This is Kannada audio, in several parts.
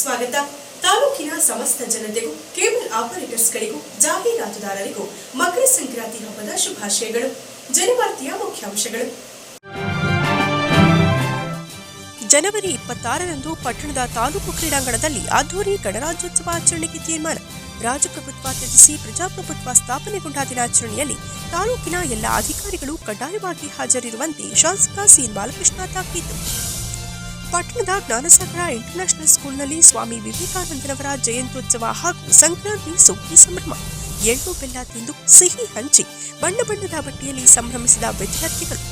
ಸ್ವಾಗತ. ತಾಲೂಕಿನ ಸಮಸ್ತ ಜನತೆಗೂ, ಕೇಬಲ್ ಆಪರೇಟರ್ಸ್ಗಳಿಗೂ, ಜಾಹೀರಾತುದಾರರಿಗೂ ಮಕರ ಸಂಕ್ರಾಂತಿ ಹಬ್ಬದ ಶುಭಾಶಯಗಳು. ಜನವಾರ್ತೆಯ ಮುಖ್ಯಾಂಶಗಳು. ಜನವರಿ ಇಪ್ಪತ್ತಾರರಂದು ಪಟ್ಟಣದ ತಾಲೂಕು ಕ್ರೀಡಾಂಗಣದಲ್ಲಿ ಅದ್ದೂರಿ ಗಣರಾಜ್ಯೋತ್ಸವ ಆಚರಣೆಗೆ ತೀರ್ಮಾನ. ರಾಜಪ್ರಭುತ್ವ ತ್ಯಜಿಸಿ ಪ್ರಜಾಪ್ರಭುತ್ವ ಸ್ಥಾಪನೆಗೊಂಡ ದಿನಾಚರಣೆಯಲ್ಲಿ ತಾಲೂಕಿನ ಎಲ್ಲ ಅಧಿಕಾರಿಗಳು ಕಡ್ಡಾಯವಾಗಿ ಹಾಜರಿರುವಂತೆ ಶಾಸಕ ಸಿ. ಬಾಲಕೃಷ್ಣ ತಾಕೀತು. ಪಟ್ಟಣದ ಜ್ಞಾನಸಾಗರ ಇಂಟರ್ನ್ಯಾಷನಲ್ ಸ್ಕೂಲ್ನಲ್ಲಿ ಸ್ವಾಮಿ ವಿವೇಕಾನಂದರವರ ಜಯಂತ್ಯೋತ್ಸವ ಹಾಗೂ ಸಂಕ್ರಾಂತಿ ಸುಗ್ಗಿ ಸಂಭ್ರಮ. ಎಳ್ಳು ಬೆಲ್ಲ ತಿಂದು ಸಿಹಿ ಹಂಚಿ ಬಣ್ಣ ಬಣ್ಣದ ಬಟ್ಟೆಯಲ್ಲಿ ಸಂಭ್ರಮಿಸಿದ ವಿದ್ಯಾರ್ಥಿಗಳು.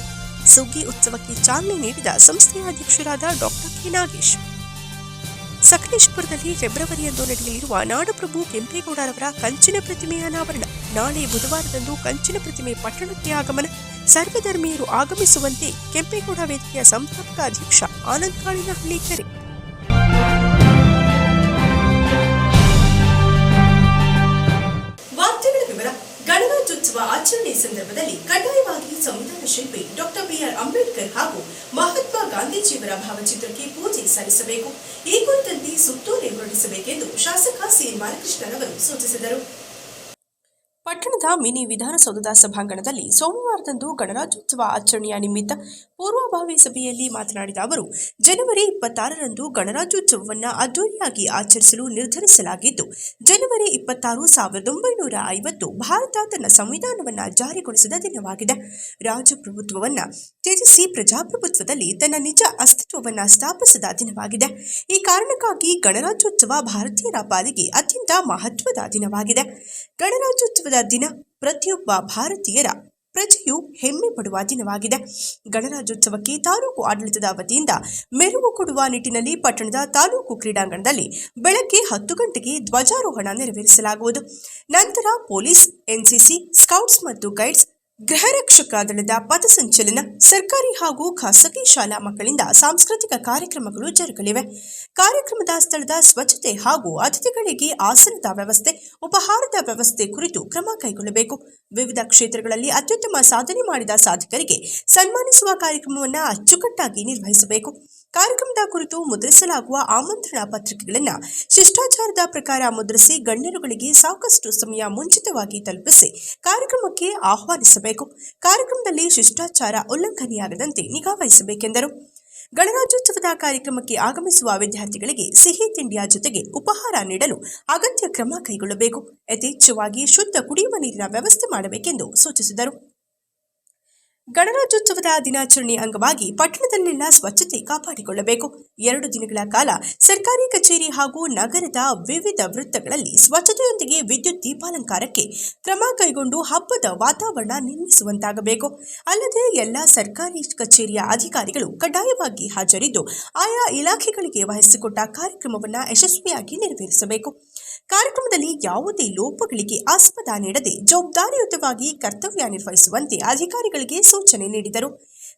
ಸುಗ್ಗಿ ಉತ್ಸವಕ್ಕೆ ಚಾಲನೆ ನೀಡಿದ ಸಂಸ್ಥೆಯ ಅಧ್ಯಕ್ಷರಾದ ಡಾಕ್ಟರ್ ಕೆ. ನಾಗೇಶ್. ಸಕಲೇಶ್ಪುರದಲ್ಲಿ ಫೆಬ್ರವರಿಯಂದು ನಡೆಯಲಿರುವ ನಾಡಪ್ರಭು ಕೆಂಪೇಗೌಡರವರ ಕಂಚಿನ ಪ್ರತಿಮೆಯ ಅನಾವರಣ. ನಾಳೆ ಬುಧವಾರದಂದು ಕಂಚಿನ ಪ್ರತಿಮೆ ಪಟ್ಟಣಕ್ಕೆ ಆಗಮನ. ಸರ್ವಧರ್ಮೀಯರು ಆಗಮಿಸುವಂತೆ ಕೆಂಪೇಗೌಡ ವೇದಿಕೆಯ ಸಂಪರ್ಕ ಅಧ್ಯಕ್ಷ ಆನಂದ್ ಕಾಳಿನಹಳ್ಳಿ ಕರೆ. ವಿವರ ಆಚರಣೆ ಸಂದರ್ಭದಲ್ಲಿ ಕಡ್ಡಾಯವಾಗಿ ಸಂವಿಧಾನ ಶಿಲ್ಪಿ ಡಾಕ್ಟರ್ ಬಿಆರ್ ಅಂಬೇಡ್ಕರ್ ಹಾಗೂ ಮಹಾತ್ಮ ಗಾಂಧೀಜಿಯವರ ಭಾವಚಿತ್ರಕ್ಕೆ ಪೂಜೆ ಸಲ್ಲಿಸಬೇಕು. ಈ ಕುರಿತಂತೆ ಸುತ್ತೋಲೆ ಹೊರಡಿಸಬೇಕೆಂದು ಶಾಸಕ ಸಿ ಬಾಲಕೃಷ್ಣರವರು ಸೂಚಿಸಿದರು. ಮಿನಿ ವಿಧಾನಸೌಧದ ಸಭಾಂಗಣದಲ್ಲಿ ಸೋಮವಾರದಂದು ಗಣರಾಜ್ಯೋತ್ಸವ ಆಚರಣೆಯ ನಿಮಿತ್ತ ಪೂರ್ವಭಾವಿ ಸಭೆಯಲ್ಲಿ ಮಾತನಾಡಿದ ಅವರು, ಜನವರಿ ಇಪ್ಪತ್ತಾರರಂದು ಗಣರಾಜ್ಯೋತ್ಸವವನ್ನು ಅದ್ದೂರಿಯಾಗಿ ಆಚರಿಸಲು ನಿರ್ಧರಿಸಲಾಗಿದ್ದು, ಜನವರಿ ಇಪ್ಪತ್ತಾರು ಸಾವಿರದ ಒಂಬೈನೂರ ಐವತ್ತು ಭಾರತ ತನ್ನ ಸಂವಿಧಾನವನ್ನು ಜಾರಿಗೊಳಿಸಿದ ದಿನವಾಗಿದೆ. ರಾಜಪ್ರಭುತ್ವವನ್ನು ತ್ಯಜಿಸಿ ಪ್ರಜಾಪ್ರಭುತ್ವದಲ್ಲಿ ತನ್ನ ನಿಜ ಅಸ್ತಿತ್ವವನ್ನು ಸ್ಥಾಪಿಸಿದ ದಿನವಾಗಿದೆ. ಈ ಕಾರಣಕ್ಕಾಗಿ ಗಣರಾಜ್ಯೋತ್ಸವ ಭಾರತೀಯರ ಪಾಲಿಗೆ ಅತ್ಯಂತ ಮಹತ್ವದ ದಿನವಾಗಿದೆ. ಗಣರಾಜ್ಯೋತ್ಸವದ ದಿನ ಪ್ರತಿಯೊಬ್ಬ ಭಾರತೀಯರ ಪ್ರಜೆಯು ಹೆಮ್ಮೆ ಪಡುವ ದಿನವಾಗಿದೆ. ಗಣರಾಜ್ಯೋತ್ಸವಕ್ಕೆ ತಾಲೂಕು ಆಡಳಿತದ ವತಿಯಿಂದ ಮೆರುಗು ಕೊಡುವ ನಿಟ್ಟಿನಲ್ಲಿ ಪಟ್ಟಣದ ತಾಲೂಕು ಕ್ರೀಡಾಂಗಣದಲ್ಲಿ ಬೆಳಗ್ಗೆ ಹತ್ತು ಗಂಟೆಗೆ ಧ್ವಜಾರೋಹಣ ನೆರವೇರಿಸಲಾಗುವುದು. ನಂತರ ಪೊಲೀಸ್, ಎನ್ಸಿಸಿ, ಸ್ಕೌಟ್ಸ್ ಮತ್ತು ಗೈಡ್ಸ್ ಗೃಹರಕ್ಷಕ ದಳದ ಪಥಸಂಚಲನ ಸರ್ಕಾರಿ ಹಾಗೂ ಖಾಸಗಿ ಶಾಲಾ ಮಕ್ಕಳಿಂದ ಸಾಂಸ್ಕೃತಿಕ ಕಾರ್ಯಕ್ರಮಗಳು ಜರುಗಲಿವೆ. ಕಾರ್ಯಕ್ರಮದ ಸ್ಥಳದ ಸ್ವಚ್ಛತೆ ಹಾಗೂ ಅತಿಥಿಗಳಿಗೆ ಆಸನದ ವ್ಯವಸ್ಥೆ, ಉಪಹಾರದ ವ್ಯವಸ್ಥೆ ಕುರಿತು ಕ್ರಮ ಕೈಗೊಳ್ಳಬೇಕು. ವಿವಿಧ ಕ್ಷೇತ್ರಗಳಲ್ಲಿ ಅತ್ಯುತ್ತಮ ಸಾಧನೆ ಮಾಡಿದ ಸಾಧಕರಿಗೆ ಸನ್ಮಾನಿಸುವ ಕಾರ್ಯಕ್ರಮವನ್ನು ಅಚ್ಚುಕಟ್ಟಾಗಿ ನಿರ್ವಹಿಸಬೇಕು. ಕಾರ್ಯಕ್ರಮದ ಕುರಿತು ಮುದ್ರಿಸಲಾಗುವ ಆಮಂತ್ರಣ ಪತ್ರಿಕೆಗಳನ್ನು ಶಿಷ್ಟಾಚಾರದ ಪ್ರಕಾರ ಮುದ್ರಿಸಿ ಗಣ್ಯರುಗಳಿಗೆ ಸಾಕಷ್ಟು ಸಮಯ ಮುಂಚಿತವಾಗಿ ತಲುಪಿಸಿ ಕಾರ್ಯಕ್ರಮಕ್ಕೆ ಆಹ್ವಾನಿಸಬೇಕು. ಕಾರ್ಯಕ್ರಮದಲ್ಲಿ ಶಿಷ್ಟಾಚಾರ ಉಲ್ಲಂಘನೆಯಾಗದಂತೆ ನಿಗಾವಹಿಸಬೇಕೆಂದರು ಗಣರಾಜ್ಯೋತ್ಸವದ ಕಾರ್ಯಕ್ರಮಕ್ಕೆ ಆಗಮಿಸುವ ವಿದ್ಯಾರ್ಥಿಗಳಿಗೆ ಸಿಹಿ ತಿಂಡಿಯ ಜೊತೆಗೆ ಉಪಹಾರ ನೀಡಲು ಅಗತ್ಯ ಕ್ರಮ ಕೈಗೊಳ್ಳಬೇಕು. ಯಥೇಚ್ಛವಾಗಿ ಶುದ್ಧ ಕುಡಿಯುವ ನೀರಿನ ವ್ಯವಸ್ಥೆ ಮಾಡಬೇಕೆಂದು ಸೂಚಿಸಿದರು. ಗಣರಾಜ್ಯೋತ್ಸವದ ದಿನಾಚರಣೆ ಅಂಗವಾಗಿ ಪಟ್ಟಣದಲ್ಲೆಲ್ಲ ಸ್ವಚ್ಛತೆ ಕಾಪಾಡಿಕೊಳ್ಳಬೇಕು. ಎರಡು ದಿನಗಳ ಕಾಲ ಸರ್ಕಾರಿ ಕಚೇರಿ ಹಾಗೂ ನಗರದ ವಿವಿಧ ವೃತ್ತಗಳಲ್ಲಿ ಸ್ವಚ್ಛತೆಯೊಂದಿಗೆ ವಿದ್ಯುತ್ ದೀಪಾಲಂಕಾರಕ್ಕೆ ಕ್ರಮ ಕೈಗೊಂಡು ಹಬ್ಬದ ವಾತಾವರಣ ನಿರ್ಮಿಸುವಂತಾಗಬೇಕು. ಅಲ್ಲದೆ ಎಲ್ಲ ಸರ್ಕಾರಿ ಕಚೇರಿಯ ಅಧಿಕಾರಿಗಳು ಕಡ್ಡಾಯವಾಗಿ ಹಾಜರಿದ್ದು ಆಯಾ ಇಲಾಖೆಗಳಿಗೆ ವಹಿಸಿಕೊಟ್ಟ ಕಾರ್ಯಕ್ರಮವನ್ನು ಯಶಸ್ವಿಯಾಗಿ ನೆರವೇರಿಸಬೇಕು. ಕಾರ್ಯಕ್ರಮದಲ್ಲಿ ಯಾವುದೇ ಲೋಪಗಳಿಗೆ ಆಸ್ಪದ ನೀಡದೆ ಜವಾಬ್ದಾರಿಯುತವಾಗಿ ಕರ್ತವ್ಯ ನಿರ್ವಹಿಸುವಂತೆ ಅಧಿಕಾರಿಗಳಿಗೆ ಸೂಚನೆ ನೀಡಿದರು.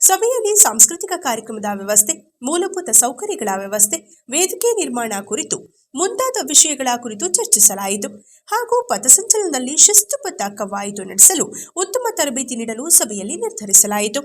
ಸಭೆಯಲ್ಲಿ ಸಾಂಸ್ಕೃತಿಕ ಕಾರ್ಯಕ್ರಮದ ವ್ಯವಸ್ಥೆ, ಮೂಲಭೂತ ಸೌಕರ್ಯಗಳ ವ್ಯವಸ್ಥೆ, ವೇದಿಕೆ ನಿರ್ಮಾಣ ಕುರಿತು ಮುಂತಾದ ವಿಷಯಗಳ ಕುರಿತು ಚರ್ಚಿಸಲಾಯಿತು. ಹಾಗೂ ಪಥಸಂಚಲನದಲ್ಲಿ ಶಿಸ್ತುಬದ್ಧ ಕವಾಯಿತು ನಡೆಸಲು ಉತ್ತಮ ತರಬೇತಿ ನೀಡಲು ಸಭೆಯಲ್ಲಿ ನಿರ್ಧರಿಸಲಾಯಿತು.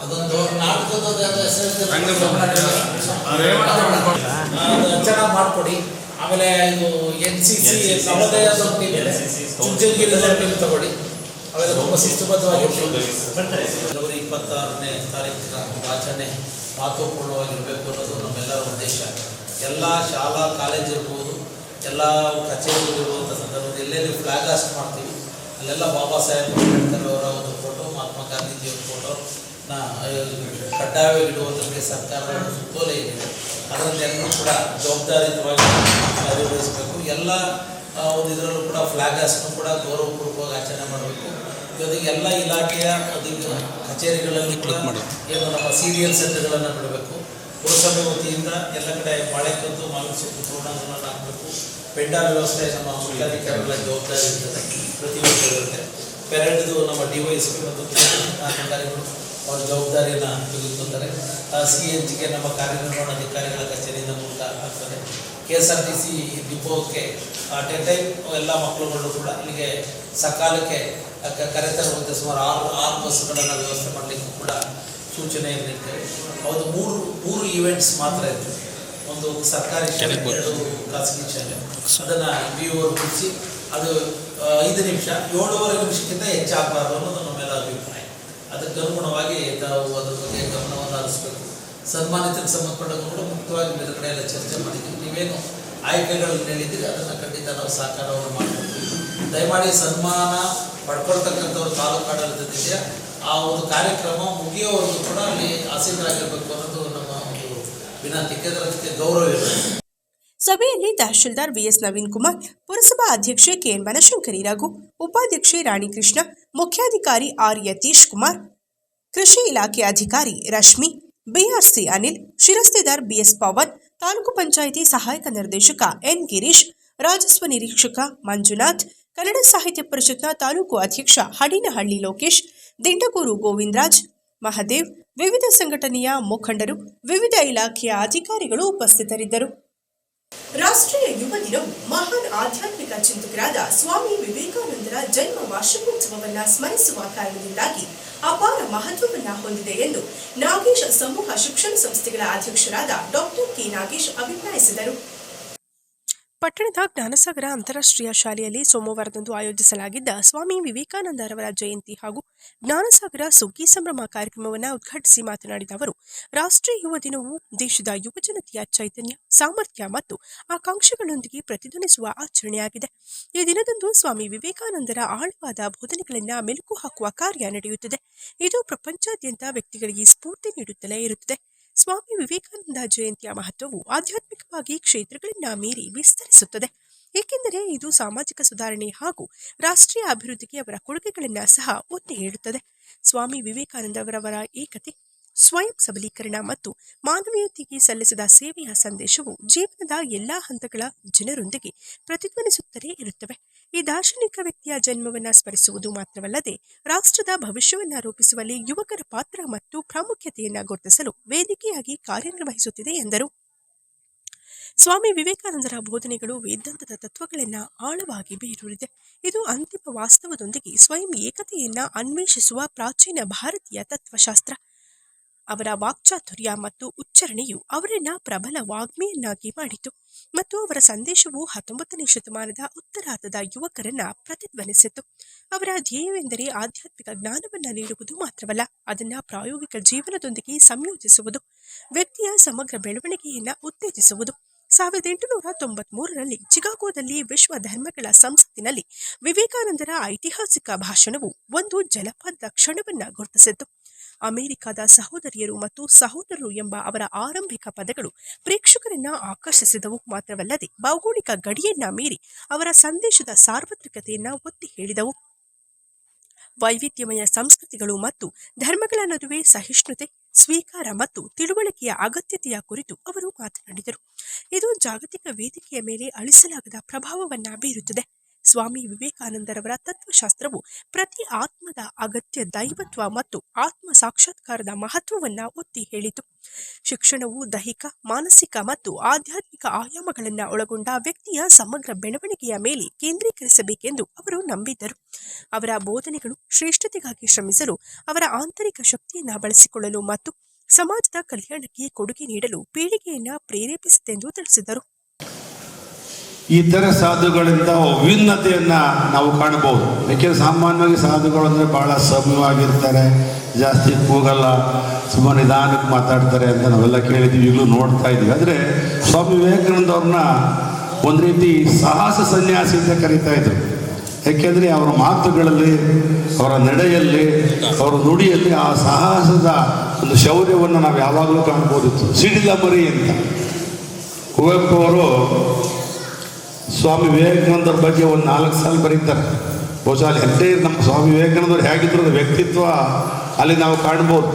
ಅದೊಂದು ನಾಟಕದ ಚೆನ್ನಾಗಿ ಮಾಡ್ಕೊಡಿ ಆಮೇಲೆ ಇದು ಎನ್ ಸಿ ಸಿ ಸಮುದಾಯ ತಗೊಳ್ಳಿ ಅವೆಲ್ಲ ತುಂಬ ಶಿಸ್ತುಬದ್ಧವಾಗಿ ಜನವರಿ ಇಪ್ಪತ್ತಾರನೇ ತಾರೀಕಿನ ಒಂದು ಆಚರಣೆ ಮಹತ್ವಪೂರ್ಣವಾಗಿರಬೇಕು ಅನ್ನೋದು ನಮ್ಮೆಲ್ಲರ ಉದ್ದೇಶ. ಎಲ್ಲ ಶಾಲಾ ಕಾಲೇಜ್ ಇರ್ಬೋದು ಎಲ್ಲ ಕಚೇರಿಗಳಿರುವಂಥ ಸಂದರ್ಭದಲ್ಲಿ ಎಲ್ಲೆಲ್ಲಿ ಫ್ಲಾಗ್ ಹಾಸ್ಟ್ ಮಾಡ್ತೀವಿ ಅಲ್ಲೆಲ್ಲ ಬಾಬಾ ಸಾಹೇಬ್ ಅಂಬೇಡ್ಕರ್ ಅವರ ಒಂದು ಫೋಟೋ ಮಹಾತ್ಮ ಗಾಂಧೀಜಿಯವರ ಫೋಟೋ ನಾ ಕಡ್ಡಾಯ ಇಡುವುದಕ್ಕೆ ಸರ್ಕಾರದ ಒಂದು ಸುತ್ತೋಲೆ ಇದೆ. ಅದರಲ್ಲಿ ಎಲ್ಲರೂ ಕೂಡ ಜವಾಬ್ದಾರಿಯುತವಾಗಿ ಕಾರ್ಯನಿರ್ವಹಿಸಬೇಕು. ಎಲ್ಲ ಒಂದು ಇದರಲ್ಲೂ ಕೂಡ ಫ್ಲಾಗ್ ಹಾಸ್ಟನ್ನು ಕೂಡ ಗೌರವಪೂರ್ವಕವಾಗಿ ಆಚರಣೆ ಮಾಡಬೇಕು. ಜೊತೆಗೆ ಎಲ್ಲ ಇಲಾಖೆಯ ಕಚೇರಿಗಳಲ್ಲಿ ಕೂಡ ಏನು ನಮ್ಮ ಸೀರಿಯಲ್ ಸೆಂಟರ್ಗಳನ್ನು ಬಿಡಬೇಕು. ಪುರಸಭೆ ವತಿಯಿಂದ ಎಲ್ಲ ಕಡೆ ಮಳೆ ಕಂತು ಸೊಪ್ಪು ತೋರಣಗಳನ್ನು ಹಾಕಬೇಕು. ಪೆಂಡಾಲ್ ವ್ಯವಸ್ಥೆ ನಮ್ಮ ಮುಖ್ಯಾಧಿಕಾರಿಗಳ ಜವಾಬ್ದಾರಿ ಇರ್ತದೆ. ಪ್ರತಿ ವರ್ಷ ಇರುತ್ತೆ. ಪೆರೇಡ್ದು ನಮ್ಮ ಡಿ ವೈ ಎಸ್ ಪಿ ಮತ್ತು ಅಧಿಕಾರಿಗಳು ಅವರ ಜವಾಬ್ದಾರಿಯನ್ನು ತೆಗೆದುಕೊಳ್ತಾರೆ ಸಿ ಎಚ್ಗೆ ನಮ್ಮ ಕಾರ್ಯನಿರ್ವಹಣಾಧಿಕಾರಿಗಳ ಕಚೇರಿಯಿಂದ ಮೂಲಕ ಆಗ್ತದೆ. K S R T C ಡಿಪೋಕ್ಕೆ at a time ಎಲ್ಲ ಮಕ್ಕಳುಗಳು ಕೂಡ ಇಲ್ಲಿಗೆ ಸಕಾಲಕ್ಕೆ ಕರೆತರುವಂತೆ ಸುಮಾರು ಆರು ಆರು ಬಸ್ಗಳನ್ನು ವ್ಯವಸ್ಥೆ ಮಾಡಲಿಕ್ಕೂ ಕೂಡ ಸೂಚನೆ ಇರಲಿಕ್ಕೆ. ಹೌದು ಮೂರು ಮೂರು ಈವೆಂಟ್ಸ್ ಮಾತ್ರ ಇತ್ತು. ಒಂದು ಸರ್ಕಾರಿ ಶಾಲೆ ಎರಡು ಖಾಸಗಿ ಶಾಲೆ. ಅದನ್ನು ಬಿ ಅವರು ಮುಗಿಸಿ ಅದು ಐದು ನಿಮಿಷ ಏಳುವರೆ ನಿಮಿಷಕ್ಕಿಂತ ಹೆಚ್ಚಾಗಬಾರ್ದು ಅನ್ನೋದು ನಮ್ಮೆಲ್ಲ ಅಭಿಪ್ರಾಯ. ಅದಕ್ಕೆ ಅನುಗುಣವಾಗಿ ತಾವು ಅದ್ರ ಬಗ್ಗೆ ಗಮನವನ್ನು ಹರಿಸಬೇಕು. ಸನ್ಮಾನಿತರಿಗೆ ಸಂಬಂಧಪಟ್ಟಂತೆ ಕೂಡ ಮುಕ್ತವಾಗಿ ಬೇರೆ ಕಡೆ ಎಲ್ಲ ಚರ್ಚೆ ಮಾಡಿದ್ದೀವಿ ನೀವೇನು ಆಯ್ಕೆಗಳನ್ನು ಹೇಳಿದ್ದೀರಿ ಅದನ್ನು ಖಂಡಿತ ನಾವು ಸಾಕಾರವನ್ನು ಮಾಡ್ಕೊಡ್ತೀವಿ ದಯಮಾಡಿ ಸನ್ಮಾನ ಪಡ್ಕೊಳ್ತಕ್ಕಂಥವ್ರು ತಾಲೂಕು ಆಡಳಿತದಿದೆ ಆ ಒಂದು ಕಾರ್ಯಕ್ರಮ ಮುಗಿಯೋವರೆಗೂ ಕೂಡ ಅಲ್ಲಿ ಆಸೀನರಾಗಿರ್ಬೇಕು ಅನ್ನೋದು ನಮ್ಮ ಒಂದು ವಿನಂತಿ. ಅದಕ್ಕೆ ಗೌರವ ಇದೆ ಸಭೆಯಲ್ಲಿ ತಹಶೀಲ್ದಾರ್ ವಿಎಸ್ ನವೀನ್ ಕುಮಾರ್, ಪುರಸಭಾ ಅಧ್ಯಕ್ಷೆ ಕೆಎನ್ ಬನಶಂಕರಿ ರಾಘು, ಉಪಾಧ್ಯಕ್ಷೆ ರಾಣಿ ಕೃಷ್ಣ ಮುಖ್ಯಾಧಿಕಾರಿ ಆರ್ ಯತೀಶ್ ಕುಮಾರ್, ಕೃಷಿ ಇಲಾಖೆ ಅಧಿಕಾರಿ ರಶ್ಮಿ, ಬಿಆರ್ಸಿ ಅನಿಲ್, ಶಿರಸ್ತೆದಾರ್ ಬಿಎಸ್ ಪವನ್, ತಾಲೂಕು ಪಂಚಾಯಿತಿ ಸಹಾಯಕ ನಿರ್ದೇಶಕ ಎನ್ ಗಿರೀಶ್, ರಾಜಸ್ವ ನಿರೀಕ್ಷಕ ಮಂಜುನಾಥ್ ಕನ್ನಡ ಸಾಹಿತ್ಯ ಪರಿಷತ್ನ ತಾಲೂಕು ಅಧ್ಯಕ್ಷ ಹಡಿನಹಳ್ಳಿ ಲೋಕೇಶ್ ದಿಂಡಗೂರು ಗೋವಿಂದರಾಜ್, ಮಹದೇವ್, ವಿವಿಧ ಸಂಘಟನೆಯ ಮುಖಂಡರು, ವಿವಿಧ ಇಲಾಖೆಯ ಅಧಿಕಾರಿಗಳು ಉಪಸ್ಥಿತರಿದ್ದರು. ರಾಷ್ಟ್ರೀಯ ಯುವ ದಿನವು ಮಹಾನ್ ಆಧ್ಯಾತ್ಮಿಕ ಚಿಂತಕರಾದ ಸ್ವಾಮಿ ವಿವೇಕಾನಂದರ ಜನ್ಮ ವಾರ್ಷಿಕೋತ್ಸವವನ್ನು ಸ್ಮರಿಸುವ ಕಾರಣದಿಂದಾಗಿ ಅಪಾರ ಮಹತ್ವವನ್ನು ಹೊಂದಿದೆ ಎಂದು ನಾಗೇಶ್ ಸಮೂಹ ಶಿಕ್ಷಣ ಸಂಸ್ಥೆಗಳ ಅಧ್ಯಕ್ಷರಾದ ಡಾಕ್ಟರ್ ಕೆ ನಾಗೇಶ್ ಅಭಿಪ್ರಾಯಿಸಿದರು. ಪಟ್ಟಣದ ಜ್ಞಾನಸಾಗರ ಅಂತಾರಾಷ್ಟ್ರೀಯ ಶಾಲೆಯಲ್ಲಿ ಸೋಮವಾರದಂದು ಆಯೋಜಿಸಲಾಗಿದ್ದ ಸ್ವಾಮಿ ವಿವೇಕಾನಂದರವರ ಜಯಂತಿ ಹಾಗೂ ಜ್ಞಾನಸಾಗರ ಸುಗ್ಗಿ ಸಂಭ್ರಮ ಕಾರ್ಯಕ್ರಮವನ್ನು ಉದ್ಘಾಟಿಸಿ ಮಾತನಾಡಿದ ಅವರು, ರಾಷ್ಟ್ರೀಯ ಯುವ ದಿನವು ದೇಶದ ಯುವಜನತೆಯ ಚೈತನ್ಯ, ಸಾಮರ್ಥ್ಯ ಮತ್ತು ಆಕಾಂಕ್ಷೆಗಳೊಂದಿಗೆ ಪ್ರತಿಧ್ವನಿಸುವ ಆಚರಣೆಯಾಗಿದೆ. ಈ ದಿನದಂದು ಸ್ವಾಮಿ ವಿವೇಕಾನಂದರ ಆಳವಾದ ಬೋಧನೆಗಳನ್ನು ಮೆಲುಕು ಹಾಕುವ ಕಾರ್ಯ ನಡೆಯುತ್ತದೆ. ಇದು ಪ್ರಪಂಚಾದ್ಯಂತ ವ್ಯಕ್ತಿಗಳಿಗೆ ಸ್ಫೂರ್ತಿ ನೀಡುತ್ತಲೇ ಇರುತ್ತದೆ. ಸ್ವಾಮಿ ವಿವೇಕಾನಂದ ಜಯಂತಿಯ ಮಹತ್ವವು ಆಧ್ಯಾತ್ಮಿಕವಾಗಿ ಕ್ಷೇತ್ರಗಳನ್ನ ಮೀರಿ ವಿಸ್ತರಿಸುತ್ತದೆ. ಏಕೆಂದರೆ ಇದು ಸಾಮಾಜಿಕ ಸುಧಾರಣೆ ಹಾಗೂ ರಾಷ್ಟ್ರೀಯ ಅಭಿವೃದ್ಧಿಗೆ ಅವರ ಕೊಡುಗೆಗಳನ್ನ ಸಹ ಒತ್ತಿ ಹೇಳುತ್ತದೆ. ಸ್ವಾಮಿ ವಿವೇಕಾನಂದರವರ ಏಕತೆ, ಸ್ವಯಂ ಸಬಲೀಕರಣ ಮತ್ತು ಮಾನವೀಯತೆಗೆ ಸಲ್ಲಿಸಿದ ಸೇವೆಯ ಸಂದೇಶವು ಜೀವನದ ಎಲ್ಲಾ ಹಂತಗಳ ಜನರೊಂದಿಗೆ ಪ್ರತಿಧ್ವನಿಸುತ್ತಲೇ ಇರುತ್ತವೆ. ಈ ದಾರ್ಶನಿಕ ವ್ಯಕ್ತಿಯ ಜನ್ಮವನ್ನ ಸ್ಮರಿಸುವುದು ಮಾತ್ರವಲ್ಲದೆ ರಾಷ್ಟ್ರದ ಭವಿಷ್ಯವನ್ನ ರೂಪಿಸುವಲ್ಲಿ ಯುವಕರ ಪಾತ್ರ ಮತ್ತು ಪ್ರಾಮುಖ್ಯತೆಯನ್ನು ಗುರುತಿಸಲು ವೇದಿಕೆಯಾಗಿ ಕಾರ್ಯನಿರ್ವಹಿಸುತ್ತಿದೆ ಎಂದರು. ಸ್ವಾಮಿ ವಿವೇಕಾನಂದರ ಬೋಧನೆಗಳು ವೇದಾಂತದ ತತ್ವಗಳನ್ನ ಆಳವಾಗಿ ಬೇರೂರಿದೆ ಇದು ಅಂತಿಮ ವಾಸ್ತವದೊಂದಿಗೆ ಸ್ವಯಂ ಏಕತೆಯನ್ನು ಅನ್ವೇಷಿಸುವ ಪ್ರಾಚೀನ ಭಾರತೀಯ ತತ್ವಶಾಸ್ತ್ರ. ಅವರ ವಾಕ್ಚಾತುರ್ಯ ಮತ್ತು ಉಚ್ಚಾರಣೆಯು ಅವರನ್ನ ಪ್ರಬಲ ವಾಗ್ಮಿಯನ್ನಾಗಿ ಮಾಡಿತು ಮತ್ತು ಅವರ ಸಂದೇಶವು ಹತ್ತೊಂಬತ್ತನೇ ಶತಮಾನದ ಉತ್ತರಾರ್ಧದ ಯುವಕರನ್ನ ಪ್ರತಿಧ್ವನಿಸಿತು. ಅವರ ಧ್ಯೇಯವೆಂದರೆ ಆಧ್ಯಾತ್ಮಿಕ ಜ್ಞಾನವನ್ನ ನೀಡುವುದು ಮಾತ್ರವಲ್ಲ, ಅದನ್ನ ಪ್ರಾಯೋಗಿಕ ಜೀವನದೊಂದಿಗೆ ಸಂಯೋಜಿಸುವುದು, ವ್ಯಕ್ತಿಯ ಸಮಗ್ರ ಬೆಳವಣಿಗೆಯನ್ನ ಉತ್ತೇಜಿಸುವುದು. ಸಾವಿರದ ಎಂಟುನೂರ ತೊಂಬತ್ಮೂರರಲ್ಲಿ ಚಿಕಾಗೋದಲ್ಲಿ ವಿಶ್ವ ಧರ್ಮಗಳ ಸಂಸತ್ತಿನಲ್ಲಿ ವಿವೇಕಾನಂದರ ಐತಿಹಾಸಿಕ ಭಾಷಣವು ಒಂದು ಜಲಪಾತದ ಕ್ಷಣವನ್ನ ಗುರುತಿಸಿತ್ತು. ಅಮೆರಿಕದ ಸಹೋದರಿಯರು ಮತ್ತು ಸಹೋದರರು ಎಂಬ ಅವರ ಆರಂಭಿಕ ಪದಗಳು ಪ್ರೇಕ್ಷಕರನ್ನ ಆಕರ್ಷಿಸಿದವು ಮಾತ್ರವಲ್ಲದೆ ಭೌಗೋಳಿಕ ಗಡಿಯನ್ನ ಮೀರಿ ಅವರ ಸಂದೇಶದ ಸಾರ್ವತ್ರಿಕತೆಯನ್ನ ಒತ್ತಿ ಹೇಳಿದವು. ವೈವಿಧ್ಯಮಯ ಸಂಸ್ಕೃತಿಗಳು ಮತ್ತು ಧರ್ಮಗಳ ನಡುವೆ ಸಹಿಷ್ಣುತೆ, ಸ್ವೀಕಾರ ಮತ್ತು ತಿಳುವಳಿಕೆಯ ಅಗತ್ಯತೆಯ ಕುರಿತು ಅವರು ಮಾತನಾಡಿದರು. ಇದು ಜಾಗತಿಕ ವೇದಿಕೆಯ ಮೇಲೆ ಅಳಿಸಲಾಗದ ಪ್ರಭಾವವನ್ನ ಬೀರುತ್ತದೆ. ಸ್ವಾಮಿ ವಿವೇಕಾನಂದರವರ ತತ್ವಶಾಸ್ತ್ರವು ಪ್ರತಿ ಆತ್ಮದ ಅಗತ್ಯ ದೈವತ್ವ ಮತ್ತು ಆತ್ಮ ಸಾಕ್ಷಾತ್ಕಾರದ ಮಹತ್ವವನ್ನ ಒತ್ತಿ ಹೇಳಿತು. ಶಿಕ್ಷಣವು ದೈಹಿಕ, ಮಾನಸಿಕ ಮತ್ತು ಆಧ್ಯಾತ್ಮಿಕ ಆಯಾಮಗಳನ್ನ ಒಳಗೊಂಡ ವ್ಯಕ್ತಿಯ ಸಮಗ್ರ ಬೆಳವಣಿಗೆಯ ಮೇಲೆ ಕೇಂದ್ರೀಕರಿಸಬೇಕೆಂದು ಅವರು ನಂಬಿದ್ದರು. ಅವರ ಬೋಧನೆಗಳು ಶ್ರೇಷ್ಠತೆಗಾಗಿ ಶ್ರಮಿಸಲು, ಅವರ ಆಂತರಿಕ ಶಕ್ತಿಯನ್ನ ಬಳಸಿಕೊಳ್ಳಲು ಮತ್ತು ಸಮಾಜದ ಕಲ್ಯಾಣಕ್ಕೆ ಕೊಡುಗೆ ನೀಡಲು ಪೀಳಿಗೆಯನ್ನ ಪ್ರೇರೇಪಿಸಿತೆಂದು ತಿಳಿಸಿದರು. ಇತರ ಸಾಧುಗಳಿಂದ ವಿಭಿನ್ನತೆಯನ್ನು ನಾವು ಕಾಣಬಹುದು. ಯಾಕೆಂದರೆ ಸಾಮಾನ್ಯವಾಗಿ ಸಾಧುಗಳು ಅಂದರೆ ಭಾಳ ಸಮಯವಾಗಿರ್ತಾರೆ ಜಾಸ್ತಿ ಕೂಗಲ್ಲ ಸುಮ್ಮ ನಿಧಾನಕ್ಕೆ ಮಾತಾಡ್ತಾರೆ ಅಂತ ನಾವೆಲ್ಲ ಕೇಳಿದ್ದೀವಿ, ಈಗಲೂ ನೋಡ್ತಾ ಇದ್ದೀವಿ. ಆದರೆ ಸ್ವಾಮಿ ವಿವೇಕಾನಂದ ಅವ್ರನ್ನ ಒಂದು ರೀತಿ ಸಾಹಸ ಸನ್ಯಾಸಿ ಅಂತ ಕರೀತಾ ಇದ್ರು. ಯಾಕೆಂದರೆ ಅವರ ಮಾತುಗಳಲ್ಲಿ, ಅವರ ನಡೆಯಲ್ಲಿ, ಅವರ ನುಡಿಯಲ್ಲಿ ಆ ಸಾಹಸದ ಒಂದು ಶೌರ್ಯವನ್ನು ನಾವು ಯಾವಾಗಲೂ ಕಾಣ್ಬೋದಿತ್ತು. ಸಿಡಿಲ ಮರಿ ಅಂತ. ಕುವೆಂಪು ಅವರು ಸ್ವಾಮಿ ವಿವೇಕಾನಂದರ ಬಗ್ಗೆ ಒಂದು ನಾಲ್ಕು ಸಾಲ ಬರೀತಾರೆ. ಬಹುಶಃ ಅಲ್ಲಿ ನಮ್ಮ ಸ್ವಾಮಿ ವಿವೇಕಾನಂದರು ಹೇಗಿದ್ರು ವ್ಯಕ್ತಿತ್ವ ಅಲ್ಲಿ ನಾವು ಕಾಣ್ಬೋದು.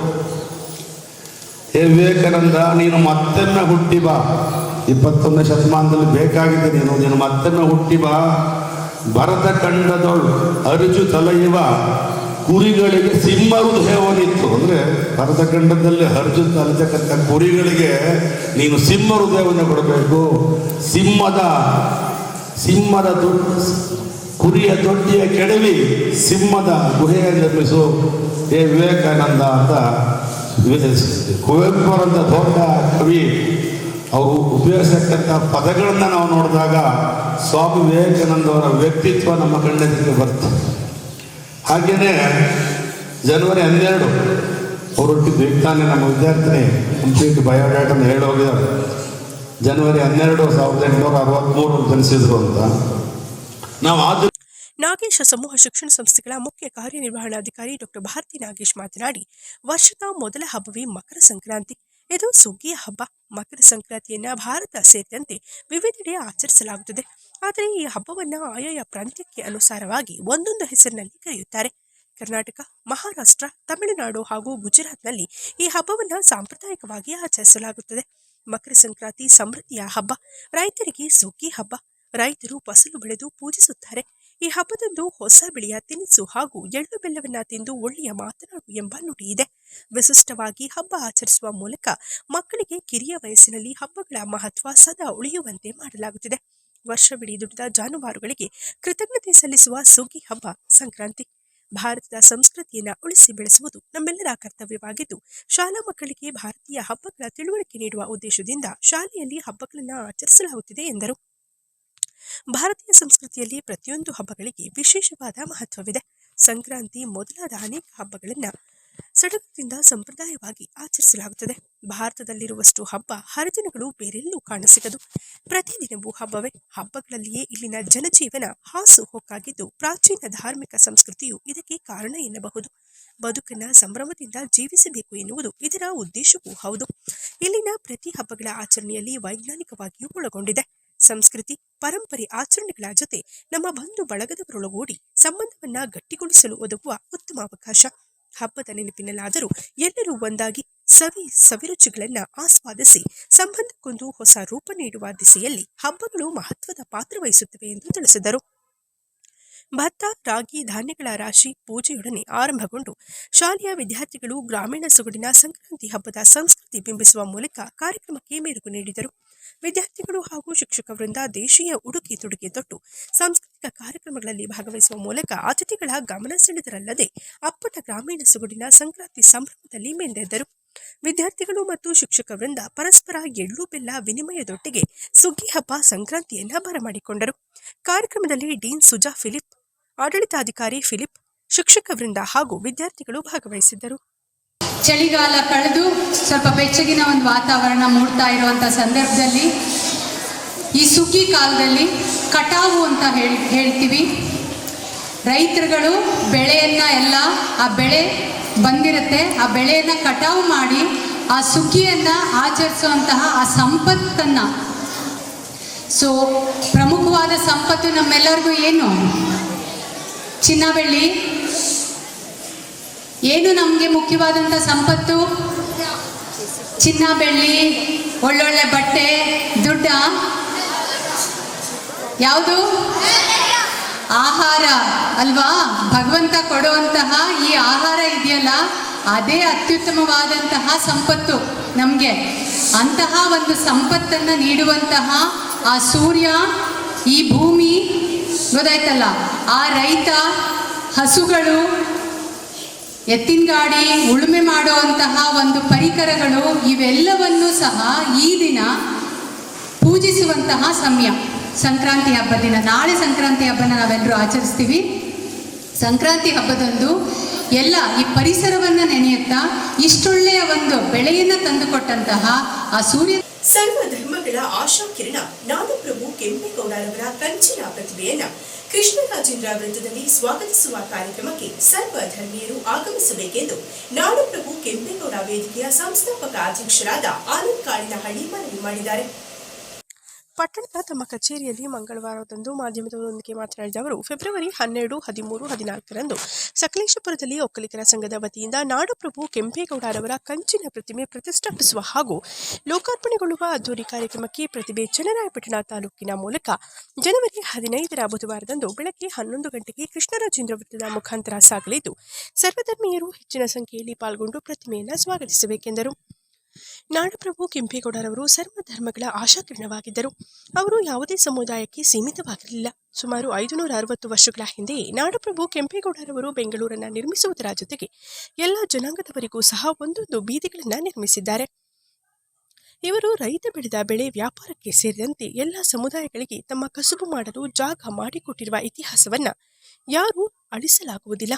ಹೇ ವಿವೇಕಾನಂದ, ನೀನು ಮತ್ತೆನ್ನ ಹುಟ್ಟಿ ಬಾ. ಇಪ್ಪತ್ತೊಂದನೇ ಶತಮಾನದಲ್ಲಿ ಬೇಕಾಗಿದೆ ನೀನು ನೀನು ಮತ್ತೆನ್ನ ಹುಟ್ಟಿ ಬಾ. ಭರತ ಖಂಡದೊಳು ಅರಿಜು ತಲೆಯುವ, ಕುರಿಗಳಿಗೆ ಸಿಂಹ ಹೃದಯವನಿತ್ತು ಅಂದರೆ ಭರತ ಖಂಡದಲ್ಲಿ ಅರ್ಜು ತಲೆತಕ್ಕಂಥ ಕುರಿಗಳಿಗೆ ನೀನು ಸಿಂಹ ಹೃದಯವನ್ನು ಕೊಡಬೇಕು. ಸಿಂಹದ ಸಿಂಹದ ಕುರಿಯ ದೊಡ್ಡಿಯ ಕೆಡವಿ ಸಿಂಹದ ಗುಹೆಯನ್ನು ನಿರ್ಮಿಸು. ಹೇ ವಿವೇಕಾನಂದ ಅಂತ ಕುವೆಂಪುರಂತ ದೊಡ್ಡ ಕವಿ ಅವರು ಉಪಯೋಗಿಸತಕ್ಕಂಥ ಪದಗಳನ್ನು ನಾವು ನೋಡಿದಾಗ ಸ್ವಾಮಿ ವಿವೇಕಾನಂದ ಅವರ ವ್ಯಕ್ತಿತ್ವ ನಮ್ಮ ಕಣ್ಣೆದುರಿಗೆ ಬರ್ತದೆ ಹಾಗೆಯೇ ಜನವರಿ ಹನ್ನೆರಡು, ಅವರೊಟ್ಟಿಗೆ ತಾನೇ ನಮ್ಮ ವಿದ್ಯಾರ್ಥಿನಿ, ಕಂಪ್ಲೀಟ್ ಬಯೋಡಾಟನ್ನು ಹೇಳೋಗಿದ್ದಾರೆ ಜನವರಿ ಹನ್ನೆರಡು ಸಾವಿರದ ಎಂಟುನೂರ ಅರವತ್ತ್ಮೂರು ಜನಿಸಿದ್ರು ಅಂತ. ನಾವು ಆದ ನಾಗೇಶ ಸಮೂಹ ಶಿಕ್ಷಣ ಸಂಸ್ಥೆಗಳ ಮುಖ್ಯ ಕಾರ್ಯನಿರ್ವಹಣಾಧಿಕಾರಿ ಡಾಕ್ಟರ್ ಭಾರತಿ ನಾಗೇಶ್ ಮಾತನಾಡಿ, ವರ್ಷದ ಮೊದಲ ಹಬ್ಬವೇ ಮಕರ ಸಂಕ್ರಾಂತಿ. ಇದು ಸುಗ್ಗಿಯ ಹಬ್ಬ. ಮಕರ ಸಂಕ್ರಾಂತಿಯನ್ನ ಭಾರತ ಸೇರಿದಂತೆ ವಿವಿಧೆಡೆ ಆಚರಿಸಲಾಗುತ್ತದೆ. ಆದರೆ ಈ ಹಬ್ಬವನ್ನು ಆಯಾಯ ಪ್ರಾಂತ್ಯಕ್ಕೆ ಅನುಸಾರವಾಗಿ ಒಂದೊಂದು ಹೆಸರಿನಲ್ಲಿ ಕರೆಯುತ್ತಾರೆ. ಕರ್ನಾಟಕ, ಮಹಾರಾಷ್ಟ್ರ, ತಮಿಳುನಾಡು ಹಾಗೂ ಗುಜರಾತ್ನಲ್ಲಿ ಈ ಹಬ್ಬವನ್ನು ಸಾಂಪ್ರದಾಯಿಕವಾಗಿ ಆಚರಿಸಲಾಗುತ್ತದೆ. ಮಕರ ಸಂಕ್ರಾಂತಿ, ಸಮೃದ್ಧಿಯ ಹಬ್ಬ, ರೈತರಿಗೆ ಸುಗ್ಗಿ ಹಬ್ಬ, ರೈತರು ಫಸಲು ಬೆಳೆದು ಪೂಜಿಸುತ್ತಾರೆ. ಈ ಹಬ್ಬದಂದು ಹೊಸ ಬೆಳೆಯ ತಿನಿಸು ಹಾಗೂ ಎಳ್ಳು ಬೆಲ್ಲವನ್ನ ತಿಂದು ಒಳ್ಳೆಯ ಮಾತನಾಡು ಎಂಬ ನುಡಿ ಇದೆ. ವಿಶಿಷ್ಟವಾಗಿ ಹಬ್ಬ ಆಚರಿಸುವ ಮೂಲಕ ಮಕ್ಕಳಿಗೆ ಕಿರಿಯ ವಯಸ್ಸಿನಲ್ಲಿ ಹಬ್ಬಗಳ ಮಹತ್ವ ಸದಾ ಉಳಿಯುವಂತೆ ಮಾಡಲಾಗುತ್ತಿದೆ. ವರ್ಷವಿಡೀ ದುಡಿದ ಜಾನುವಾರುಗಳಿಗೆ ಕೃತಜ್ಞತೆ ಸಲ್ಲಿಸುವ ಸುಗ್ಗಿ ಹಬ್ಬ ಸಂಕ್ರಾಂತಿ. ಭಾರತದ ಸಂಸ್ಕೃತಿಯನ್ನು ಉಳಿಸಿ ಬೆಳೆಸುವುದು ನಮ್ಮೆಲ್ಲರ ಕರ್ತವ್ಯವಾಗಿದ್ದು, ಶಾಲಾ ಮಕ್ಕಳಿಗೆ ಭಾರತೀಯ ಹಬ್ಬಗಳ ತಿಳುವಳಿಕೆ ನೀಡುವ ಉದ್ದೇಶದಿಂದ ಶಾಲೆಯಲ್ಲಿ ಹಬ್ಬಗಳನ್ನು ಆಚರಿಸಲಾಗುತ್ತಿದೆ ಎಂದರು. ಭಾರತೀಯ ಸಂಸ್ಕೃತಿಯಲ್ಲಿ ಪ್ರತಿಯೊಂದು ಹಬ್ಬಗಳಿಗೆ ವಿಶೇಷವಾದ ಮಹತ್ವವಿದೆ. ಸಂಕ್ರಾಂತಿ ಮೊದಲಾದ ಅನೇಕ ಹಬ್ಬಗಳನ್ನ ಸಡಗರದಿಂದ ಸಂಪ್ರದಾಯವಾಗಿ ಆಚರಿಸಲಾಗುತ್ತದೆ. ಭಾರತದಲ್ಲಿರುವಷ್ಟು ಹಬ್ಬ ಹರಿದಿನಗಳು ಬೇರೆಲ್ಲೂ ಕಾಣಸಿಗದು. ಪ್ರತಿದಿನವೂ ಹಬ್ಬವೇ. ಹಬ್ಬಗಳಲ್ಲಿಯೇ ಇಲ್ಲಿನ ಜನಜೀವನ ಹಾಸು ಹೊಕ್ಕಾಗಿದ್ದು ಪ್ರಾಚೀನ ಧಾರ್ಮಿಕ ಸಂಸ್ಕೃತಿಯು ಇದಕ್ಕೆ ಕಾರಣ ಎನ್ನಬಹುದು. ಬದುಕನ್ನ ಸಂಭ್ರಮದಿಂದ ಜೀವಿಸಬೇಕು ಎನ್ನುವುದು ಇದರ ಉದ್ದೇಶವೂ ಹೌದು. ಇಲ್ಲಿನ ಪ್ರತಿ ಹಬ್ಬಗಳ ಆಚರಣೆಯಲ್ಲಿ ವೈಜ್ಞಾನಿಕವಾಗಿಯೂ ಒಳಗೊಂಡಿದೆ. ಸಂಸ್ಕೃತಿ, ಪರಂಪರೆ ಆಚರಣೆಗಳ ಜೊತೆ ನಮ್ಮ ಬಂಧು ಬಳಗದವರೊಳಗೂಡಿ ಸಂಬಂಧವನ್ನ ಗಟ್ಟಿಗೊಳಿಸಲು ಒದಗುವ ಉತ್ತಮ ಅವಕಾಶ. ಹಬ್ಬದ ನೆನಪಿನಲ್ಲಾದರೂ ಎಲ್ಲರೂ ಒಂದಾಗಿ ಸವಿ ಸವಿರುಚಿಗಳನ್ನ ಆಸ್ವಾದಿಸಿ, ಸಂಬಂಧಕ್ಕೊಂದು ಹೊಸ ರೂಪ ನೀಡುವ ದಿಸೆಯಲ್ಲಿ ಹಬ್ಬಗಳು ಮಹತ್ವದ ಪಾತ್ರ ವಹಿಸುತ್ತವೆ ಎಂದು ತಿಳಿಸಿದರು. ಭತ್ತ, ರಾಗಿ, ಧಾನ್ಯಗಳ ರಾಶಿ ಪೂಜೆಯೊಡನೆ ಆರಂಭಗೊಂಡು ಶಾಲೆಯ ವಿದ್ಯಾರ್ಥಿಗಳು ಗ್ರಾಮೀಣ ಸೊಗಡಿನ ಸಂಕ್ರಾಂತಿ ಹಬ್ಬದ ಸಂಸ್ಕೃತಿ ಬಿಂಬಿಸುವ ಮೂಲಕ ಕಾರ್ಯಕ್ರಮಕ್ಕೆ ಮೆರುಗು ನೀಡಿದರು. ವಿದ್ಯಾರ್ಥಿಗಳು ಹಾಗೂ ಶಿಕ್ಷಕ ವೃಂದ ದೇಶೀಯ ಉಡುಗೆ ತೊಡುಗೆ ತೊಟ್ಟು ಸಾಂಸ್ಕೃತಿಕ ಕಾರ್ಯಕ್ರಮಗಳಲ್ಲಿ ಭಾಗವಹಿಸುವ ಮೂಲಕ ಅತಿಥಿಗಳ ಗಮನ ಸೆಳೆದರಲ್ಲದೆ ಅಪ್ಪಟ ಗ್ರಾಮೀಣ ಸೊಗಡಿನ ಸಂಕ್ರಾಂತಿ ಸಂಭ್ರಮದಲ್ಲಿ ಮೆಂದೆದ್ದರು ವಿದ್ಯಾರ್ಥಿಗಳು ಮತ್ತು ಶಿಕ್ಷಕ ವೃಂದ ಪರಸ್ಪರ ಎಳ್ಳು, ಬೆಲ್ಲ, ವಿನಿಮಯದೊಟ್ಟಿಗೆ ಸುಗ್ಗಿ ಹಬ್ಬ ಸಂಕ್ರಾಂತಿಯನ್ನ ಬರಮಾಡಿಕೊಂಡರು. ಕಾರ್ಯಕ್ರಮದಲ್ಲಿ ಡೀನ್ ಸುಜಾ ಫಿಲಿಪ್ ಆಡಳಿತಾಧಿಕಾರಿ ಫಿಲಿಪ್, ಶಿಕ್ಷಕ ವೃಂದ ಹಾಗೂ ವಿದ್ಯಾರ್ಥಿಗಳು ಭಾಗವಹಿಸಿದ್ದರು. ಚಳಿಗಾಲ ಕಳೆದು ಸ್ವಲ್ಪ ಬೆಚ್ಚಗಿನ ಒಂದು ವಾತಾವರಣ ಮೂಡ್ತಾ ಇರುವಂಥ ಸಂದರ್ಭದಲ್ಲಿ ಈ ಸುಗ್ಗಿ ಕಾಲದಲ್ಲಿ ಕಟಾವು ಅಂತ ಹೇಳಿ, ಹೇಳ್ತೀವಿ. ರೈತರುಗಳು ಬೆಳೆಯನ್ನ ಎಲ್ಲ, ಆ ಬೆಳೆ ಬಂದಿರುತ್ತೆ. ಆ ಬೆಳೆಯನ್ನ ಕಟಾವು ಮಾಡಿ ಆ ಸುಗ್ಗಿಯನ್ನ ಆಚರಿಸುವಂತಹ ಆ ಸಂಪತ್ತನ್ನ. ಸೊ ಪ್ರಮುಖವಾದ ಸಂಪತ್ತು ನಮ್ಮೆಲ್ಲರಿಗೂ ಏನು? ಚಿನ್ನ ಬೆಳ್ಳಿ ಏನು ನಮಗೆ ಮುಖ್ಯವಾದಂಥ ಸಂಪತ್ತು? ಚಿನ್ನ ಬೆಳ್ಳಿ ಒಳ್ಳೊಳ್ಳೆ ಬಟ್ಟೆ, ದುಡ್ಡ. ಯಾವುದು? ಆಹಾರ, ಅಲ್ವಾ? ಭಗವಂತ ಕೊಡುವಂತಹ ಈ ಆಹಾರ ಇದೆಯಲ್ಲ, ಅದೇ ಅತ್ಯುತ್ತಮವಾದಂತಹ ಸಂಪತ್ತು ನಮಗೆ. ಅಂತಹ ಒಂದು ಸಂಪತ್ತನ್ನು ನೀಡುವಂತಹ ಆ ಸೂರ್ಯ, ಈ ಭೂಮಿ ಗೊತ್ತಾಯ್ತಲ್ಲ? ಆ ರೈತ ಹಸುಗಳು ಎತ್ತಿನ ಗಾಡಿ ಉಳುಮೆ ಮಾಡುವಂತಹ ಒಂದು ಪರಿಕರಗಳು ಇವೆಲ್ಲವನ್ನೂ ಸಹ ಈ ದಿನ ಪೂಜಿಸುವಂತಹ ಸಮಯ. ಸಂಕ್ರಾಂತಿ ಹಬ್ಬದ ದಿನ. ನಾಳೆ ಸಂಕ್ರಾಂತಿ ಹಬ್ಬನ ನಾವೆಲ್ಲರೂ ಆಚರಿಸ್ತೀವಿ. ಸಂಕ್ರಾಂತಿ ಹಬ್ಬದಂದು ಎಲ್ಲ ಈ ಪರಿಸರವನ್ನು ನೆನೆಯುತ್ತಾ ಇಷ್ಟೊಳ್ಳೆಯ ಒಂದು ಬೆಳೆಯನ್ನು ತಂದುಕೊಟ್ಟಂತಹ ಆ ಸೂರ್ಯ ಸರ್ವ ಧರ್ಮಗಳ ಆಶಾ ಕಿರಣ ನಾಡಪ್ರಭು ಕೆಂಪೇಗೌಡರವರ ಕಂಚಿನ ಪ್ರತಿಭೆಯನ್ನ ಕೃಷ್ಣರಾಜೇಂದ್ರ ವೃತ್ತದಲ್ಲಿ ಸ್ವಾಗತಿಸುವ ಕಾರ್ಯಕ್ರಮಕ್ಕೆ ಸರ್ವ ಧರ್ಮೀಯರು ಆಗಮಿಸಬೇಕೆಂದು ನಾಡಪ್ರಭು ಕೆಂಪೇಗೌಡ ವೇದಿಕೆಯ ಸಂಸ್ಥಾಪಕ ಅಧ್ಯಕ್ಷರಾದ ಆನಂದ್ ಕಾಳಿನಹಳ್ಳಿ ಮನವಿ ಮಾಡಿದ್ದಾರೆ. ಪಟ್ಟಣದ ತಮ್ಮ ಕಚೇರಿಯಲ್ಲಿ ಮಂಗಳವಾರದಂದು ಮಾಧ್ಯಮದವರೊಂದಿಗೆ ಮಾತನಾಡಿದ ಅವರು, ಫೆಬ್ರವರಿ ಹನ್ನೆರಡು, ಹದಿಮೂರು, ಹದಿನಾಲ್ಕರಂದು ಸಕಲೇಶಪುರದಲ್ಲಿ ಒಕ್ಕಲಿಗರ ಸಂಘದ ವತಿಯಿಂದ ನಾಡಪ್ರಭು ಕೆಂಪೇಗೌಡರವರ ಕಂಚಿನ ಪ್ರತಿಮೆ ಪ್ರತಿಷ್ಠಾಪಿಸುವ ಹಾಗೂ ಲೋಕಾರ್ಪಣೆಗೊಳ್ಳುವ ಅದ್ದೂರಿ ಕಾರ್ಯಕ್ರಮಕ್ಕೆ ಪ್ರತಿಭೆ ಚನ್ನರಾಯಪಟ್ಟಣ ತಾಲೂಕಿನ ಮೂಲಕ ಜನವರಿ ಹದಿನೈದರ ಬುಧವಾರದಂದು ಬೆಳಗ್ಗೆ ಹನ್ನೊಂದು ಗಂಟೆಗೆ ಕೃಷ್ಣರಾಜೇಂದ್ರ ವೃತ್ತದ ಮುಖಾಂತರ ಸಾಗಲಿದ್ದು, ಸರ್ವಧರ್ಮೀಯರು ಹೆಚ್ಚಿನ ಸಂಖ್ಯೆಯಲ್ಲಿ ಪಾಲ್ಗೊಂಡು ಪ್ರತಿಮೆಯನ್ನು ಸ್ವಾಗತಿಸಬೇಕೆಂದರು. ನಾಡಪ್ರಭು ಕೆಂಪೇಗೌಡರವರು ಸರ್ವಧರ್ಮಗಳ ಆಶಾಕಿರಣವಾಗಿದ್ದರು. ಅವರು ಯಾವುದೇ ಸಮುದಾಯಕ್ಕೆ ಸೀಮಿತವಾಗಿರಲಿಲ್ಲ. ಸುಮಾರು ಐದುನೂರ ಅರವತ್ತು ವರ್ಷಗಳ ಹಿಂದೆಯೇ ನಾಡಪ್ರಭು ಕೆಂಪೇಗೌಡರವರು ಬೆಂಗಳೂರನ್ನು ನಿರ್ಮಿಸುವುದರ ಜೊತೆಗೆ ಎಲ್ಲ ಜನಾಂಗದವರಿಗೂ ಸಹ ಒಂದೊಂದು ಬೀದಿಗಳನ್ನು ನಿರ್ಮಿಸಿದ್ದಾರೆ. ಇವರು ರೈತ ಬೆಳೆದ ಬೆಳೆ ವ್ಯಾಪಾರಕ್ಕೆ ಸೇರಿದಂತೆ ಎಲ್ಲ ಸಮುದಾಯಗಳಿಗೆ ತಮ್ಮ ಕಸುಬು ಮಾಡಲು ಜಾಗ ಮಾಡಿಕೊಟ್ಟಿರುವ ಇತಿಹಾಸವನ್ನ ಯಾರೂ ಅಳಿಸಲಾಗುವುದಿಲ್ಲ.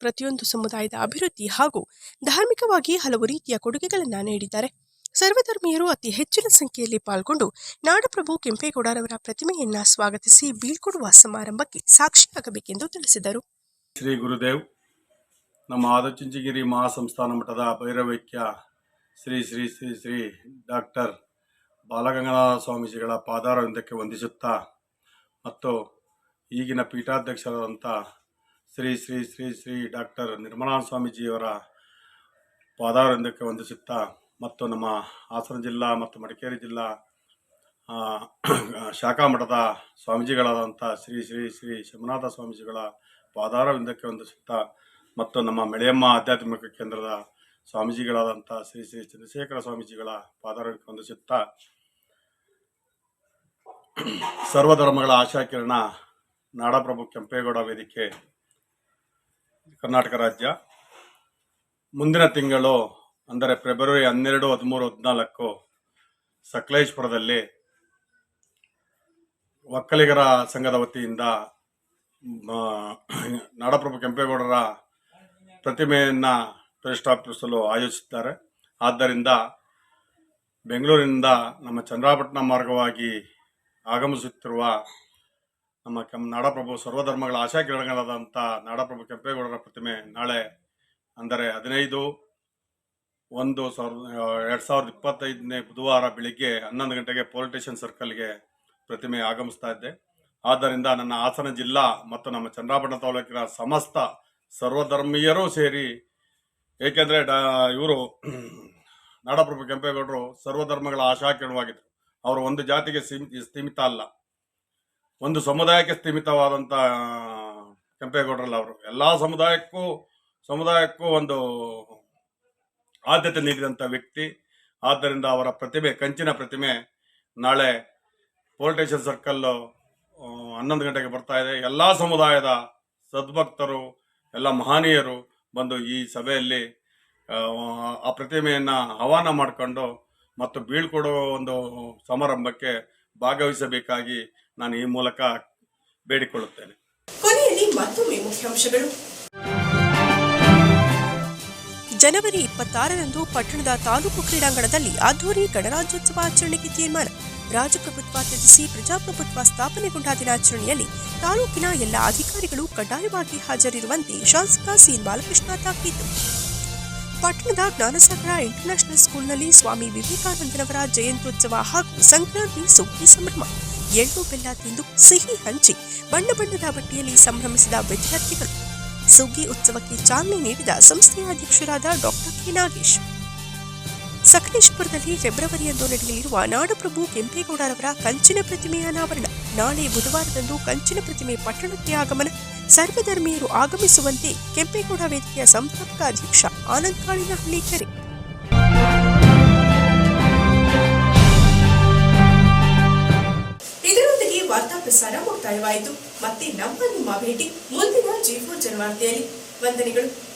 ಪ್ರತಿಯೊಂದು ಸಮುದಾಯದ ಅಭಿವೃದ್ಧಿ ಹಾಗೂ ಧಾರ್ಮಿಕವಾಗಿ ಹಲವು ರೀತಿಯ ಕೊಡುಗೆಗಳನ್ನು ನೀಡಿದ್ದಾರೆ. ಸರ್ವಧರ್ಮೀಯರು ಅತಿ ಹೆಚ್ಚಿನ ಸಂಖ್ಯೆಯಲ್ಲಿ ಪಾಲ್ಗೊಂಡು ನಾಡಪ್ರಭು ಕೆಂಪೇಗೌಡರವರ ಪ್ರತಿಮೆಯನ್ನ ಸ್ವಾಗತಿಸಿ ಬೀಳ್ಕೊಡುವ ಸಮಾರಂಭಕ್ಕೆ ಸಾಕ್ಷಿಯಾಗಬೇಕೆಂದು ತಿಳಿಸಿದರು. ಶ್ರೀ ಗುರುದೇವ್, ನಮ್ಮ ಆದಚುಂಚಗಿರಿ ಮಹಾಸಂಸ್ಥಾನ ಮಠದ ಭೈರವೈಕ್ಯ ಶ್ರೀ ಶ್ರೀ ಶ್ರೀ ಶ್ರೀ ಡಾಕ್ಟರ್ ಬಾಲಗಂಗನಾಥ ಸ್ವಾಮೀಜಿಗಳ ಪಾದಾರವಿಂದಕ್ಕೆ ವಂದಿಸುತ್ತಾ ಮತ್ತು ಈಗಿನ ಪೀಠಾಧ್ಯಕ್ಷರಾದಂಥ ಶ್ರೀ ಶ್ರೀ ಶ್ರೀ ಶ್ರೀ ಡಾಕ್ಟರ್ ನಿರ್ಮಲಾ ಸ್ವಾಮೀಜಿಯವರ ಪಾದಾರವಿಂದಕ್ಕೆ ವಂದಿಸುತ್ತಾ ಮತ್ತು ನಮ್ಮ ಹಾಸನ ಜಿಲ್ಲಾ ಮತ್ತು ಮಡಿಕೇರಿ ಜಿಲ್ಲಾ ಶಾಖಾ ಮಠದ ಸ್ವಾಮೀಜಿಗಳಾದಂಥ ಶ್ರೀ ಶ್ರೀ ಶ್ರೀ ಶಿವನಾಥ ಸ್ವಾಮೀಜಿಗಳ ಪಾದಾರವಿಂದಕ್ಕೆ ವಂದಿಸುತ್ತಾ ಮತ್ತು ನಮ್ಮ ಮೆಳೆಯಮ್ಮ ಆಧ್ಯಾತ್ಮಿಕ ಕೇಂದ್ರದ ಸ್ವಾಮೀಜಿಗಳಾದಂಥ ಶ್ರೀ ಶ್ರೀ ಚಂದ್ರಶೇಖರ ಸ್ವಾಮೀಜಿಗಳ ಪಾದಾರವಿಂದಕ್ಕೆ ವಂದಿಸುತ್ತಾ ಸರ್ವಧರ್ಮಗಳ ಆಶಾಕಿರಣ ನಾಡಪ್ರಭು ಕೆಂಪೇಗೌಡ ವೇದಿಕೆ ಕರ್ನಾಟಕ ರಾಜ್ಯ. ಮುಂದಿನ ತಿಂಗಳು, ಅಂದರೆ ಫೆಬ್ರವರಿ ಹನ್ನೆರಡು, ಹದಿಮೂರು, ಹದಿನಾಲ್ಕು ಸಕಲೇಶ್ಪುರದಲ್ಲಿ ಒಕ್ಕಲಿಗರ ಸಂಘದ ವತಿಯಿಂದ ನಾಡಪ್ರಭು ಕೆಂಪೇಗೌಡರ ಪ್ರತಿಮೆಯನ್ನು ಪ್ರತಿಷ್ಠಾಪಿಸಲು ಆಯೋಜಿಸಿದ್ದಾರೆ. ಆದ್ದರಿಂದ ಬೆಂಗಳೂರಿನಿಂದ ನಮ್ಮ ಚಂದ್ರಾಪಟ್ಟಣ ಮಾರ್ಗವಾಗಿ ಆಗಮಿಸುತ್ತಿರುವ ನಮ್ಮ ಕೆಂ ನಾಡಪ್ರಭು ಸರ್ವಧರ್ಮಗಳ ಆಶಾಕಿರಣಗಳಾದಂಥ ನಾಡಪ್ರಭು ಕೆಂಪೇಗೌಡರ ಪ್ರತಿಮೆ ನಾಳೆ ಅಂದರೆ ಹದಿನೈದು ಒಂದು ಸಾವಿರದ ಎರಡು ಸಾವಿರದ ಇಪ್ಪತ್ತೈದನೇ ಬುಧವಾರ ಬೆಳಿಗ್ಗೆ ಹನ್ನೊಂದು ಗಂಟೆಗೆ ಪೊಲೀಸ್ ಸ್ಟೇಷನ್ ಸರ್ಕಲ್ಗೆ ಪ್ರತಿಮೆ ಆಗಮಿಸ್ತಾ ಇದ್ದೆ. ಆದ್ದರಿಂದ ನನ್ನ ಹಾಸನ ಜಿಲ್ಲಾ ಮತ್ತು ನಮ್ಮ ಚಂದ್ರಾಪಟ್ಟಣ ತಾಲೂಕಿನ ಸಮಸ್ತ ಸರ್ವಧರ್ಮೀಯರೂ ಸೇರಿ, ಏಕೆಂದರೆ ಡಾ, ಇವರು ನಾಡಪ್ರಭು ಕೆಂಪೇಗೌಡರು ಸರ್ವಧರ್ಮಗಳ ಆಶಾಕಿರಣವಾಗಿದ್ದರು ಅವರು ಒಂದು ಜಾತಿಗೆ ಸೀಮಿತ ಅಲ್ಲ. ಒಂದು ಸಮುದಾಯಕ್ಕೆ ಸೀಮಿತವಾದಂಥ ಕೆಂಪೇಗೌಡರಲ್ಲ ಅವರು. ಎಲ್ಲ ಸಮುದಾಯಕ್ಕೂ ಸಮುದಾಯಕ್ಕೂ ಒಂದು ಆದ್ಯತೆ ನೀಡಿದಂಥ ವ್ಯಕ್ತಿ. ಆದ್ದರಿಂದ ಅವರ ಪ್ರತಿಮೆ, ಕಂಚಿನ ಪ್ರತಿಮೆ ನಾಳೆ ಪೋಲಿಟೇಷನ್ ಸರ್ಕಲ್ಲು ಹನ್ನೊಂದು ಗಂಟೆಗೆ ಬರ್ತಾ ಇದೆ. ಎಲ್ಲ ಸಮುದಾಯದ ಸದ್ಭಕ್ತರು, ಎಲ್ಲ ಮಹನೀಯರು ಬಂದು ಈ ಸಭೆಯಲ್ಲಿ, ಆ ಪ್ರತಿಮೆಯನ್ನು ಆಹ್ವಾನ ಮಾಡಿಕೊಂಡು ಮತ್ತು ಬೀಳ್ಕೊಡುವ ಒಂದು ಸಮಾರಂಭಕ್ಕೆ ಭಾಗವಹಿಸಬೇಕಾಗಿ ನಾನು ಈ ಮೂಲಕ ಬೇಡಿಕೊಳ್ಳುತ್ತೇನೆ. ಕೊನೆಯಲ್ಲಿ ಮತ್ತೊಮ್ಮೆ ಮುಖ್ಯಾಂಶಗಳು. ಜನವರಿ ಇಪ್ಪತ್ತಾರರಂದು ಪಟ್ಟಣದ ತಾಲೂಕು ಕ್ರೀಡಾಂಗಣದಲ್ಲಿ ಅದ್ದೂರಿ ಗಣರಾಜ್ಯೋತ್ಸವ ಆಚರಣೆಗೆ ತೀರ್ಮಾನ. ರಾಜಪ್ರಭುತ್ವ ತ್ಯಜಿಸಿ ಪ್ರಜಾಪ್ರಭುತ್ವ ಸ್ಥಾಪನೆಗೊಂಡ ದಿನಾಚರಣೆಯಲ್ಲಿ ತಾಲೂಕಿನ ಎಲ್ಲ ಅಧಿಕಾರಿಗಳು ಕಡ್ಡಾಯವಾಗಿ ಹಾಜರಿರುವಂತೆ ಶಾಸಕ ಸಿ ಬಾಲಕೃಷ್ಣ ತಾಕೀತು. ಪಟ್ಟಣದ ಜ್ಞಾನಸಾಗರ ಇಂಟರ್ನ್ಯಾಷನಲ್ ಸ್ಕೂಲ್ನಲ್ಲಿ ಸ್ವಾಮಿ ವಿವೇಕಾನಂದರವರ ಜಯಂತ್ಯೋತ್ಸವ ಹಾಗೂ ಸಂಕ್ರಾಂತಿ ಸುಗ್ಗಿ ಸಂಭ್ರಮ. ಎಳ್ಳು ಬೆಲ್ಲ ತಿಂದು ಸಿಹಿ ಹಂಚಿ ಬಣ್ಣ ಬಣ್ಣದ ಬಟ್ಟೆಯಲ್ಲಿ ಸಂಭ್ರಮಿಸಿದ ವಿದ್ಯಾರ್ಥಿಗಳು. ಸುಗ್ಗಿ ಉತ್ಸವಕ್ಕೆ ಚಾಲನೆ ನೀಡಿದ ಸಂಸ್ಥೆಯ ಅಧ್ಯಕ್ಷರಾದ ಡಾಕ್ಟರ್ ಕೆ. ನಾಗೇಶ್. ಸಕಲೇಶ್ಪುರದಲ್ಲಿ ಫೆಬ್ರವರಿಯಂದು ನಡೆಯಲಿರುವ ನಾಡಪ್ರಭು ಕೆಂಪೇಗೌಡರವರ ಕಂಚಿನ ಪ್ರತಿಮೆಯ ಅನಾವರಣ. ನಾಳೆ ಬುಧವಾರದಂದು ಕಂಚಿನ ಪ್ರತಿಮೆ ಪಟ್ಟಣಕ್ಕೆ ಆಗಮನ. ಸರ್ವಧರ್ಮೀಯರು ಆಗಮಿಸುವಂತೆ ಕೆಂಪೇಗೌಡ ವೇದಿಕೆಯ ಸಂಪರ್ಕ ಅಧ್ಯಕ್ಷ ಆನಂದ್ ಕಾಳಿನಹಳ್ಳಿ ಕರೆ. ವಾರ್ತಾ ಪ್ರಸಾರ ಮುಕ್ತಾಯವಾಯಿತು. ಮತ್ತೆ ನಮ್ಮ ನಿಮ್ಮ ಭೇಟಿ ಮುಂದಿನ ಜೀವೋ ಜನವಾರ್ತೆಯಲ್ಲಿ ವಂದನೆಗಳು.